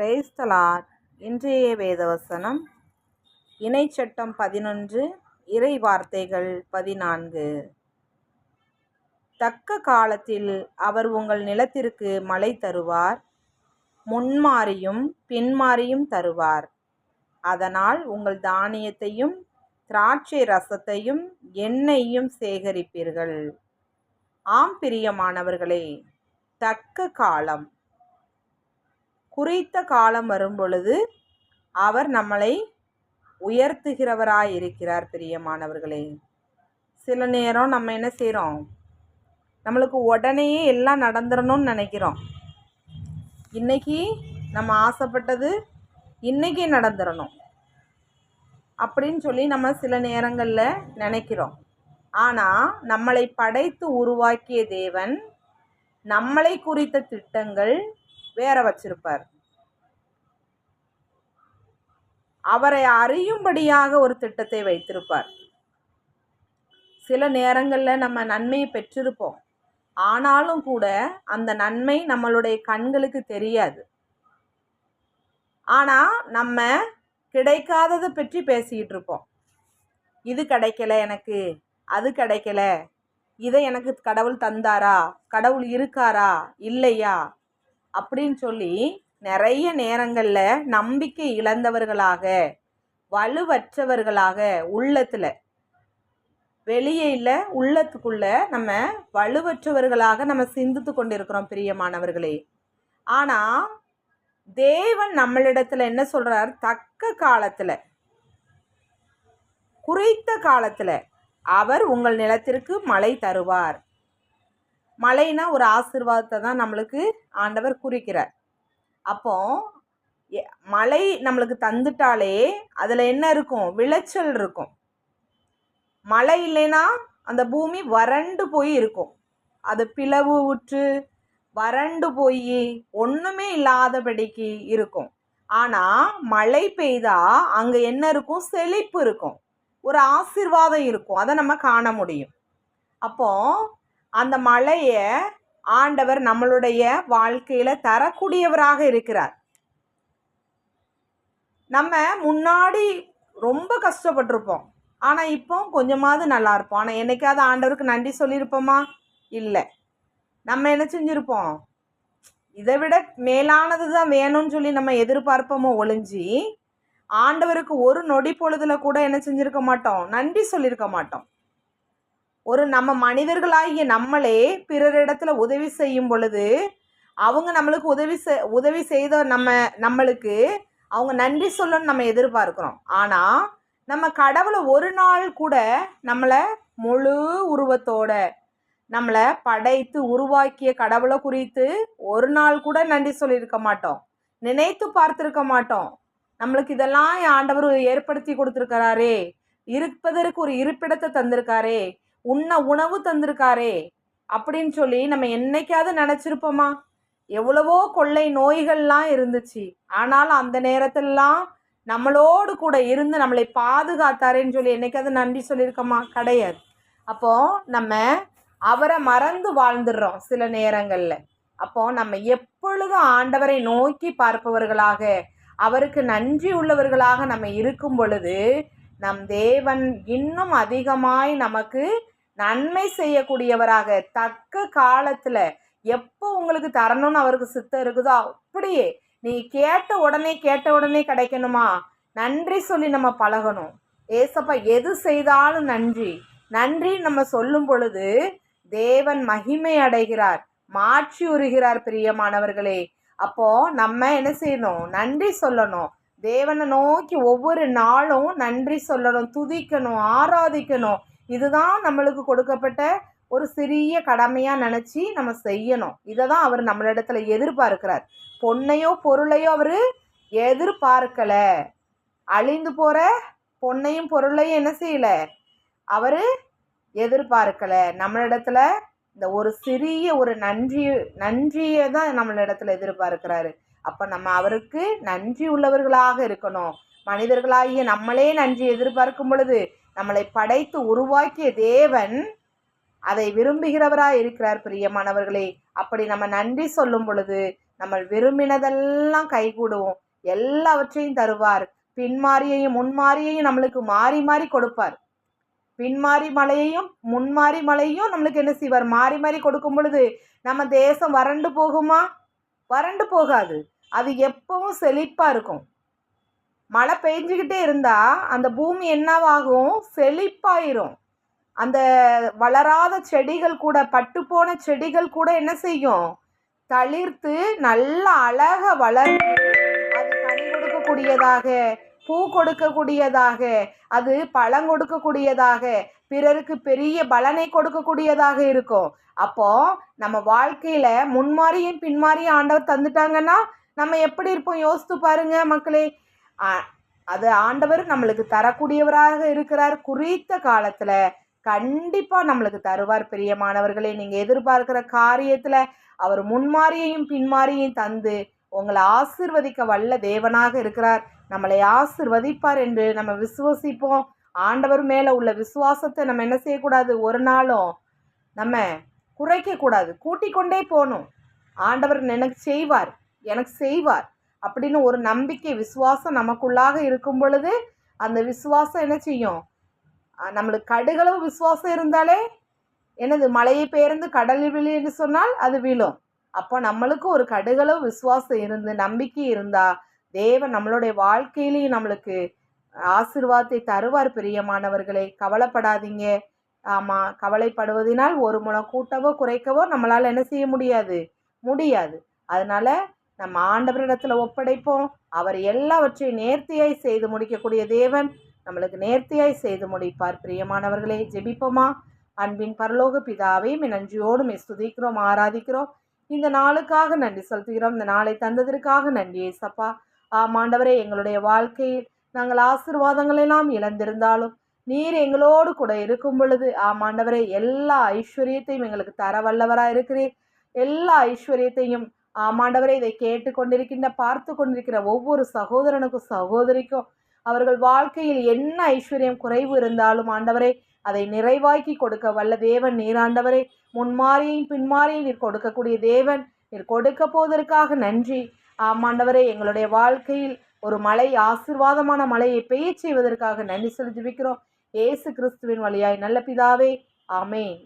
பிரேஸ்தலார். இன்றைய வேதவசனம் இணைச்சட்டம் பதினொன்று இறை வார்த்தைகள் பதினான்கு. தக்க காலத்தில் அவர் உங்கள் நிலத்திற்கு மழை தருவார் முன்மாறியும் பின்மாறியும் தருவார். அதனால் உங்கள் தானியத்தையும் திராட்சை ரசத்தையும் எண்ணெயையும் சேகரிப்பீர்கள். ஆம் பிரியமானவர்களே தக்க காலம். குறித்த காலம் வரும்பொழுது அவர் நம்மளை உயர்த்துகிறவராயிருக்கிறார் பிரியமானவர்களே. சில நேரம் நம்ம என்ன செய்கிறோம் நம்மளுக்கு உடனேயே எல்லாம் நடந்துடணும்னு நினைக்கிறோம். இன்னைக்கு நம்ம ஆசைப்பட்டது இன்றைக்கி நடந்துடணும் அப்படின்னு சொல்லி நம்ம சில நேரங்களில் நினைக்கிறோம். ஆனால் நம்மளை படைத்து உருவாக்கிய தேவன் நம்மளை குறித்த திட்டங்கள் வேற வச்சிருப்பார். அவரை அறியும்படியாக ஒரு திட்டத்தை வைத்திருப்பார். சில நேரங்களில் நம்ம நன்மையை பெற்றிருப்போம். ஆனாலும் கூட அந்த நன்மை நம்மளுடைய கண்களுக்கு தெரியாது. ஆனால் நம்ம கிடைக்காததை பற்றி பேசிக்கிட்டு இருப்போம். இது கிடைக்கல எனக்கு அது கிடைக்கல இதை எனக்கு கடவுள் தந்தாரா கடவுள் இருக்காரா இல்லையா? அப்படின்னு சொல்லி நிறைய நேரங்களில் நம்பிக்கை இழந்தவர்களாக வலுவற்றவர்களாக உள்ளத்தில் வெளியே இல்லை உள்ளத்துக்குள்ள நம்ம வலுவற்றவர்களாக நம்ம சிந்தித்து கொண்டிருக்கிறோம் பிரியமானவர்களே. ஆனால் தேவன் நம்மளிடத்தில் என்ன சொல்கிறார் தக்க காலத்தில் குறித்த காலத்தில் அவர் உங்கள் நிலத்திற்கு மழை தருவார். மழைனா ஒரு ஆசிர்வாதத்தை தான் நம்மளுக்கு ஆண்டவர் குறிக்கிறார். அப்போ எ- மழை நம்மளுக்கு தந்துட்டாலே அதில் என்ன இருக்கும்? விளைச்சல் இருக்கும். மழை இல்லைன்னா அந்த பூமி வறண்டு போய் இருக்கும். அது பிளவு உற்று வறண்டு போய் ஒன்றுமே இல்லாதபடிக்கு இருக்கும். ஆனால் மழை பெய்தா அங்கே என்ன இருக்கும்? செழிப்பு இருக்கும். ஒரு ஆசீர்வாதம் இருக்கும். அதை நம்ம காண முடியும். அப்போது அந்த மழையை ஆண்டவர் நம்மளுடைய வாழ்க்கையில் தரக்கூடியவராக இருக்கிறார். நம்ம முன்னாடி ரொம்ப கஷ்டப்பட்டிருப்போம். ஆனால் இப்போ கொஞ்சமாவது நல்லா இருப்போம். ஆனால் என்னைக்காவது ஆண்டவருக்கு நன்றி சொல்லியிருப்போமா? இல்லை. நம்ம என்ன செஞ்சுருப்போம்? இதை விட மேலானது தான் வேணும்னு சொல்லி நம்ம எதிர்பார்ப்போமோ ஒளிஞ்சி ஆண்டவருக்கு ஒரு நொடி பொழுதுல கூட என்ன செஞ்சுருக்க மாட்டோம்? நன்றி சொல்லியிருக்க மாட்டோம். ஒரு நம்ம மனிதர்களாகிய நம்மளே பிறரிடத்துல உதவி செய்யும் பொழுது அவங்க நம்மளுக்கு உதவி செ உதவி செய்த நம்ம நம்மளுக்கு அவங்க நன்றி சொல்லணும்னு நம்ம எதிர்பார்க்குறோம். ஆனால் நம்ம கடவுளை ஒரு நாள் கூட நம்மளை முழு உருவத்தோட நம்மளை படைத்து உருவாக்கிய கடவுளை குறித்து ஒரு நாள் கூட நன்றி சொல்லியிருக்க மாட்டோம். நினைத்து பார்த்துருக்க மாட்டோம். நம்மளுக்கு இதெல்லாம் ஆண்டவர் ஏற்படுத்தி கொடுத்துருக்கிறாரே இருப்பதற்கு ஒரு இருப்பிடத்தை தந்திருக்காரே உண்ண உணவு தந்திருக்காரே அப்படின்னு சொல்லி நம்ம என்னைக்காவது நினச்சிருப்போமா? எவ்வளவோ கொள்ளை நோய்கள்லாம் இருந்துச்சு. ஆனால் அந்த நேரத்திலலாம் நம்மளோடு கூட இருந்து நம்மளை பாதுகாத்தாரேன்னு சொல்லி என்னைக்காவது நன்றி சொல்லியிருக்கோமா? கிடையாது. அப்போ நம்ம அவரை மறந்து வாழ்ந்துடுறோம் சில நேரங்களில். அப்போ நம்ம எப்பொழுதும் ஆண்டவரை நோக்கி பார்ப்பவர்களாக அவருக்கு நன்றி உள்ளவர்களாக நம்ம இருக்கும் பொழுது நம் தேவன் இன்னும் அதிகமாய் நமக்கு நன்மை செய்யக்கூடியவராக தக்க காலத்தில் எப்போ உங்களுக்கு தரணும்னு அவருக்கு சித்தம் இருக்குதோ அப்படியே நீ கேட்ட உடனே கேட்ட உடனே கிடைக்கணுமா? நன்றி சொல்லி நம்ம பழகணும். ஏசப்பா எது செய்தாலும் நன்றி. நன்றி நம்ம சொல்லும் பொழுது தேவன் மகிமை அடைகிறார். மாற்றி உறுகிறார் பிரியமானவர்களே. அப்போ நம்ம என்ன செய்யணும்? நன்றி சொல்லணும். தேவனை நோக்கி ஒவ்வொரு நாளும் நன்றி சொல்லணும் துதிக்கணும் ஆராதிக்கணும். இதுதான் நம்மளுக்கு கொடுக்கப்பட்ட ஒரு சிறிய கடமையாக நினச்சி நம்ம செய்யணும். இதை தான் அவர் நம்மளிடத்துல எதிர்பார்க்கிறார். பொண்ணையோ பொருளையோ அவர் எதிர்பார்க்கலை. அழிந்து போகிற பொண்ணையும் பொருளையும் என்ன செய்யலை? அவர் எதிர்பார்க்கலை. நம்மளிடத்துல இந்த ஒரு சிறிய ஒரு நன்றி நன்றியை தான் நம்மளிடத்துல எதிர்பார்க்கிறாரு. அப்போ நம்ம அவருக்கு நன்றி உள்ளவர்களாக இருக்கணும். மனிதர்களாகிய நம்மளே நன்றி எதிர்பார்க்கும் பொழுது நம்மளை படைத்து உருவாக்கிய தேவன் அதை விரும்புகிறவராக இருக்கிறார் பிரியமானவர்களே. அப்படி நம்ம நன்றி சொல்லும் பொழுது நம்ம விரும்பினதெல்லாம் கைகூடுவோம். எல்லாவற்றையும் தருவார். பின்மாறியையும் முன்மாறியையும் நம்மளுக்கு மாறி மாறி கொடுப்பார். பின்மாறி மலையையும் முன்மாறி மலையும் நம்மளுக்கு என்ன செய்வார்? மாறி மாறி கொடுக்கும் பொழுது நம்ம தேசம் வறண்டு போகுமா? வறண்டு போகாது. அது எப்பவும் செழிப்பாக இருக்கும். மழை பெஞ்சுக்கிட்டே இருந்தால் அந்த பூமி என்னவாகும்? செழிப்பாயிரும். அந்த வளராத செடிகள் கூட பட்டுப்போன செடிகள் கூட என்ன செய்யும்? தளிர்த்து நல்ல அழக வளர்ந்து அது கனி கொடுக்கக்கூடியதாக பூ கொடுக்கக்கூடியதாக அது பழம் கொடுக்கக்கூடியதாக பிறருக்கு பெரிய பலனை கொடுக்கக்கூடியதாக இருக்கும். அப்போ நம்ம வாழ்க்கையில முன்மாறியும் பின்மாறியும் ஆண்டவர் தந்துட்டாங்கன்னா நம்ம எப்படி இருப்போம்? யோசித்து பாருங்க மக்களே. அது ஆண்டவர் நம்மளுக்கு தரக்கூடியவராக இருக்கிறார். குறித்த காலத்தில் கண்டிப்பாக நம்மளுக்கு தருவார் பிரியமானவர்களே. நீங்கள் எதிர்பார்க்கிற காரியத்தில் அவர் முன்மாறியையும் பின்மாறியையும் தந்து உங்களை ஆசிர்வதிக்க வல்ல தேவனாக இருக்கிறார். நம்மளை ஆசிர்வதிப்பார் என்று நம்ம விசுவசிப்போம். ஆண்டவர் மேலே உள்ள விசுவாசத்தை நம்ம என்ன செய்யக்கூடாது? ஒரு நாளும் நம்ம குறைக்கக்கூடாது. கூட்டிக் கொண்டே போகணும். ஆண்டவர் எனக்கு செய்வார். எனக்கு செய்வார். அப்படின்னு ஒரு நம்பிக்கை விசுவாசம் நமக்குள்ளாக இருக்கும் பொழுது அந்த விசுவாசம் என்ன செய்யும்? நம்மளுக்கு கடுகளவு விசுவாசம் இருந்தாலே என்னது? மலையை பெயர்ந்து கடலில் விழு என்று சொன்னால் அது விழும். அப்போ நம்மளுக்கு ஒரு கடுகளவு விசுவாசம் இருந்து நம்பிக்கை இருந்தா தேவன் நம்மளுடைய வாழ்க்கையிலையும் நம்மளுக்கு ஆசிர்வாதத்தை தருவார் பிரியமானவர்களை. கவலைப்படாதீங்க. ஆமாம் கவலைப்படுவதனால் ஒரு முளம் கூட்டவோ குறைக்கவோ நம்மளால் என்ன செய்ய முடியாது? முடியாது. அதனால் நம் ஆண்டவரிடத்தில் ஒப்படைப்போம். அவர் எல்லாவற்றையும் நேர்த்தியாய் செய்து முடிக்கக்கூடிய தேவன் நம்மளுக்கு நேர்த்தியாய் செய்து முடிப்பார். பிரியமானவர்களே ஜெபிப்போமா? அன்பின் பரலோக பிதாவை மே ஸ்துதிக்கிறோம் ஆராதிக்கிறோம். இந்த நாளுக்காக நன்றி செலுத்துகிறோம். இந்த நாளை தந்ததற்காக நன்றி ஏசப்பா. ஆமாண்டவரே எங்களுடைய வாழ்க்கையில் நாங்கள் ஆசீர்வாதங்கள் எல்லாம் இழந்திருந்தாலும் நீர் எங்களோடு கூட இருக்கும் பொழுது ஆமாண்டவரே எல்லா ஐஸ்வர்யத்தையும் எங்களுக்கு தர வல்லவராக இருக்கிறீர் எல்லா ஐஸ்வர்யத்தையும் ஆமாண்டவரை இதை கேட்டு கொண்டிருக்கின்ற பார்த்து கொண்டிருக்கிற ஒவ்வொரு சகோதரனுக்கும் சகோதரிக்கும் அவர்கள் வாழ்க்கையில் என்ன ஐஸ்வர்யம் குறைவு இருந்தாலும் ஆண்டவரே அதை நிறைவாக்கி கொடுக்க வல்ல தேவன் நீராண்டவரே முன்மாறியையும் பின்மாறியும் நீர் கொடுக்கக்கூடிய தேவன் நீர் கொடுக்க போவதற்காக நன்றி. ஆமாண்டவரே எங்களுடைய வாழ்க்கையில் ஒரு மழை ஆசீர்வாதமான மழையை பெய்ய செய்வதற்காக நன்றி செலுத்தி வைக்கிறோம் ஏசு கிறிஸ்துவின் வழியாய் நல்ல பிதாவே ஆமேன்.